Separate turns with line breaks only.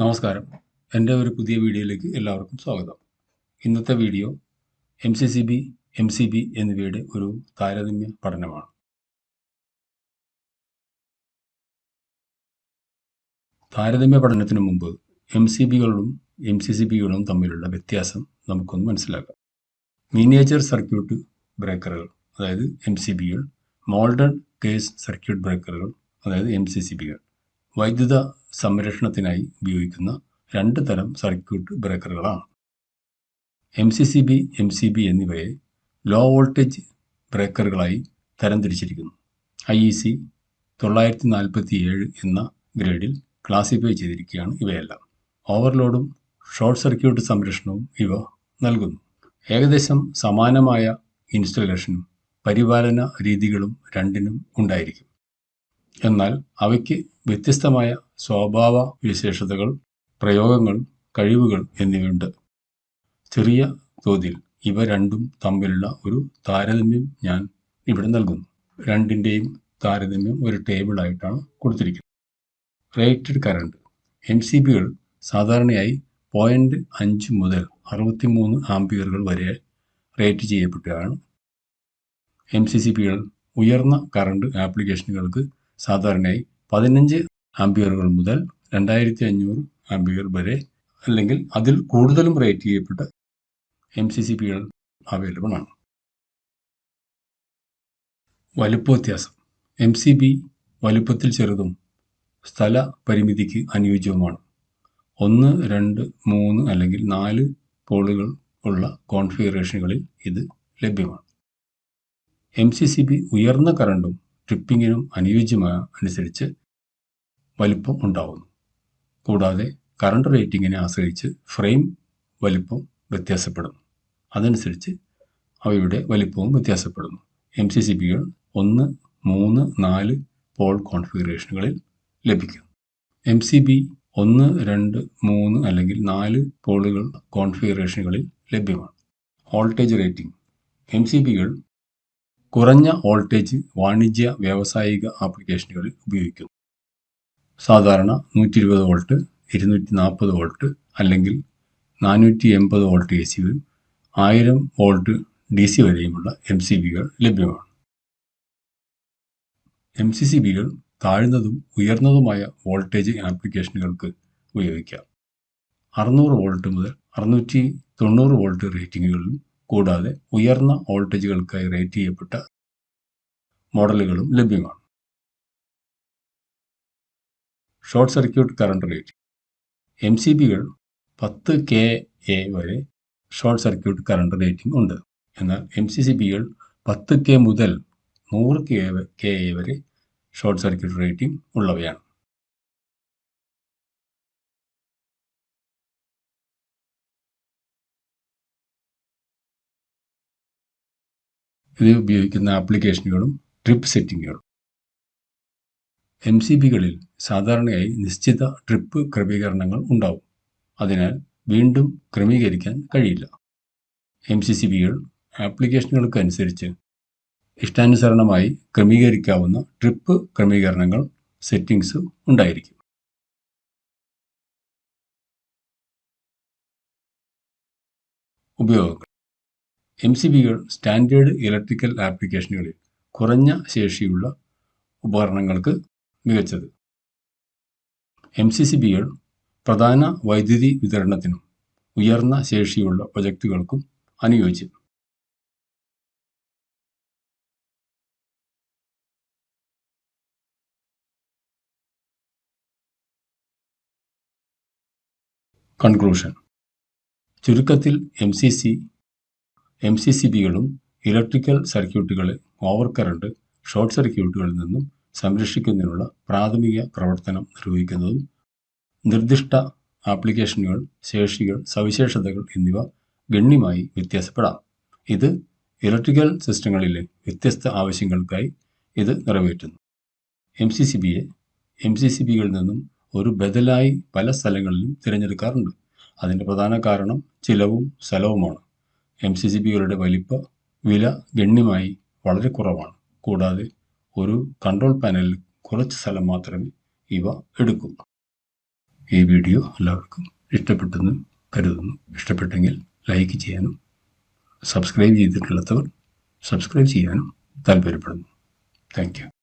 നമസ്കാരം. എന്റെ ഒരു പുതിയ വീഡിയോയിലേക്ക് എല്ലാവർക്കും സ്വാഗതം. ഇന്നത്തെ video M C C B M C B എന്നിവയുടെ ഒരു താരതമ്യ പഠനമാണ്. താരതമ്യ പഠനത്തിന് മുമ്പ് എം സി ബികളും എം സി സി ബികളും തമ്മിലുള്ള വ്യത്യാസം നമുക്കൊന്ന് മനസ്സിലാക്കാം. മിനിയേച്ചർ സർക്യൂട്ട് ബ്രേക്കറുകൾ അതായത് എം സി ബികൾ മോൾഡൺ കേസ് സർക്യൂട്ട് ബ്രേക്കറുകൾ അതായത് എം സി സി ബികൾ വൈദ്യുത സംരക്ഷണത്തിനായി ഉപയോഗിക്കുന്ന രണ്ട് തരം circuit ബ്രേക്കറുകളാണ്. M C C B M C B എന്നിവയെ ലോ വോൾട്ടേജ് ബ്രേക്കറുകളായി തരംതിരിച്ചിരിക്കുന്നു. ഐ ഇ സി തൊള്ളായിരത്തി നാൽപ്പത്തി ഏഴ് എന്ന ഗ്രേഡിൽ ക്ലാസിഫൈ ചെയ്തിരിക്കുകയാണ് ഇവയെല്ലാം. ഓവർലോഡും ഷോർട്ട് സർക്യൂട്ട് സംരക്ഷണവും ഇവ നൽകുന്നു. ഏകദേശം സമാനമായ ഇൻസ്റ്റലേഷനും പരിപാലന രീതികളും രണ്ടിനും ഉണ്ടായിരിക്കും. എന്നാൽ അവയ്ക്ക് വ്യത്യസ്തമായ സ്വഭാവ വിശേഷതകൾ പ്രയോഗങ്ങൾ കഴിവുകൾ എന്നിവയുണ്ട്. ചെറിയ തോതിൽ ഇവ രണ്ടും തമ്മിലുള്ള ഒരു താരതമ്യം ഞാൻ ഇവിടെ നൽകുന്നു. രണ്ടിന്റെയും താരതമ്യം ഒരു ടേബിളായിട്ടാണ് കൊടുത്തിരിക്കുന്നത്. റേറ്റഡ് കറണ്ട് എം സി ബികൾ സാധാരണയായി പോയിന്റ് അഞ്ച് മുതൽ അറുപത്തിമൂന്ന് ആംപിയറുകൾ വരെ റേറ്റ് ചെയ്യപ്പെട്ടതാണ് എം സി സി ബികൾ ഉയർന്ന കറണ്ട് ആപ്ലിക്കേഷനുകൾക്ക് സാധാരണയായി പതിനഞ്ച് ആംബിയറുകൾ മുതൽ രണ്ടായിരത്തി അഞ്ഞൂറ് ആംബിയർ വരെ അല്ലെങ്കിൽ അതിൽ കൂടുതലും റേറ്റ് ചെയ്യപ്പെട്ട എം സി സി പികൾ അവൈലബിൾ ആണ്. വലുപ്പ വ്യത്യാസം എം സി ബി വലുപ്പത്തിൽ ചെറുതും സ്ഥല പരിമിതിക്ക് അനുയോജ്യവുമാണ്. ഒന്ന് രണ്ട് മൂന്ന് അല്ലെങ്കിൽ നാല് പോളുകൾ ഉള്ള കോൺഫിഗറേഷനുകളിൽ ഇത് ലഭ്യമാണ്. എം സി സി ബി ഉയർന്ന കറണ്ടും ട്രിപ്പിങ്ങിനും അനുയോജ്യമായ അനുസരിച്ച് വലിപ്പം ഉണ്ടാവുന്നു. കൂടാതെ കറണ്ട് റേറ്റിങ്ങിനെ ആശ്രയിച്ച് ഫ്രെയിം വലിപ്പം വ്യത്യാസപ്പെടുന്നു. അതനുസരിച്ച് അവയുടെ വലിപ്പവും വ്യത്യാസപ്പെടുന്നു. എം സി സി ബികൾ ഒന്ന് മൂന്ന് നാല് പോൾ കോൺഫിഗറേഷനുകളിൽ ലഭിക്കും എം സി ബി ഒന്ന് രണ്ട് മൂന്ന് അല്ലെങ്കിൽ നാല് പോളുകൾ കോൺഫിഗറേഷനുകളിൽ ലഭ്യമാണ്. Voltage rating. എം സി ബികൾ കുറഞ്ഞ വോൾട്ടേജ് വാണിജ്യ വ്യാവസായിക ആപ്ലിക്കേഷനുകളിൽ ഉപയോഗിക്കുന്നു. സാധാരണ നൂറ്റി ഇരുപത് വോൾട്ട് ഇരുന്നൂറ്റി നാൽപ്പത് വോൾട്ട് അല്ലെങ്കിൽ നാനൂറ്റി എൺപത് വോൾട്ട് എ സിയും ആയിരം വോൾട്ട് ഡി സി വരെയുമുള്ള എം സി ബികൾ ലഭ്യമാണ്. എം സി സി ബികൾ താഴ്ന്നതും ഉയർന്നതുമായ വോൾട്ടേജ് ആപ്ലിക്കേഷനുകൾക്ക് ഉപയോഗിക്കാം. അറുന്നൂറ് വോൾട്ട് മുതൽ അറുന്നൂറ്റി തൊണ്ണൂറ് വോൾട്ട് റേറ്റിംഗുകളിലും കൂടാതെ ഉയർന്ന വോൾട്ടേജുകൾക്കായി റേറ്റ് ചെയ്യപ്പെട്ട മോഡലുകളും ലഭ്യമാണ്. Short circuit current rating M C ബികൾ പത്ത് കെ എ വരെ ഷോർട്ട് സർക്യൂട്ട് കറണ്ട് റേറ്റിംഗ് ഉണ്ട്. എന്നാൽ എം സി സി ബികൾ പത്ത് കെ മുതൽ നൂറ് കെ കെ എ വരെ ഷോർട്ട് സർക്യൂട്ട് റേറ്റിംഗ് ഉള്ളവയാണ്. ഇത് ഉപയോഗിക്കുന്ന ആപ്ലിക്കേഷനുകളും ട്രിപ്പ് സെറ്റിങ്ങുകളും. എം സി ബികളിൽ സാധാരണയായി നിശ്ചിത ട്രിപ്പ് ക്രമീകരണങ്ങൾ ഉണ്ടാവും. അതിനാൽ വീണ്ടും ക്രമീകരിക്കാൻ കഴിയില്ല. എം സി സി ബികൾ ആപ്ലിക്കേഷനുകൾക്ക് അനുസരിച്ച് ഇഷ്ടാനുസരണമായി ക്രമീകരിക്കാവുന്ന ട്രിപ്പ് ക്രമീകരണങ്ങൾ സെറ്റിംഗ്സ് ഉണ്ടായിരിക്കും. ഉപയോഗങ്ങൾ. എം സി ബികൾ സ്റ്റാൻഡേർഡ് ഇലക്ട്രിക്കൽ ആപ്ലിക്കേഷനുകളിൽ കുറഞ്ഞ ശേഷിയുള്ള ഉപകരണങ്ങൾക്ക് മികച്ചത്. എം സി സി ബികൾ പ്രധാന വൈദ്യുതി വിതരണത്തിനും ഉയർന്ന ശേഷിയുള്ള പ്രൊജക്റ്റുകൾക്കും അനുയോജ്യം. കൺക്ലൂഷൻ. ചുരുക്കത്തിൽ M C C M C C ബികളും electrical സർക്യൂട്ടുകളെ ഓവർ കറണ്ട് ഷോർട്ട് സർക്യൂട്ടുകളിൽ നിന്നും സംരക്ഷിക്കുന്നതിനുള്ള പ്രാഥമിക പ്രവർത്തനം നിർവഹിക്കുന്നതും നിർദ്ദിഷ്ട ആപ്ലിക്കേഷനുകൾ ശേഷികൾ സവിശേഷതകൾ എന്നിവ ഗണ്യമായി വ്യത്യാസപ്പെടാം. ഇത് ഇലക്ട്രിക്കൽ സിസ്റ്റങ്ങളിലെ വ്യത്യസ്ത ആവശ്യങ്ങൾക്കായി ഇത് നിറവേറ്റുന്നു. എം സി സി ബിയെ എം സി സി ബികളിൽ നിന്നും ഒരു ബദലായി പല സ്ഥലങ്ങളിലും തിരഞ്ഞെടുക്കാറുണ്ട്. അതിന്റെ പ്രധാന കാരണം ചിലവും സ്ഥലവുമാണ്. എം സി സി ബികളുടെ വലിപ്പ വില ഗണ്യമായി വളരെ കുറവാണ്. കൂടാതെ ഒരു കൺട്രോൾ പാനലിൽ കുറച്ച് സ്ഥലം മാത്രമേ ഇവ എടുക്കൂ. ഈ വീഡിയോ എല്ലാവർക്കും ഇഷ്ടപ്പെട്ടെന്ന് കരുതുന്നു. ഇഷ്ടപ്പെട്ടെങ്കിൽ ലൈക്ക് ചെയ്യാനും സബ്സ്ക്രൈബ് ചെയ്തിട്ടില്ലാത്തവർ സബ്സ്ക്രൈബ് ചെയ്യാനും താല്പര്യപ്പെടുന്നു. Thank you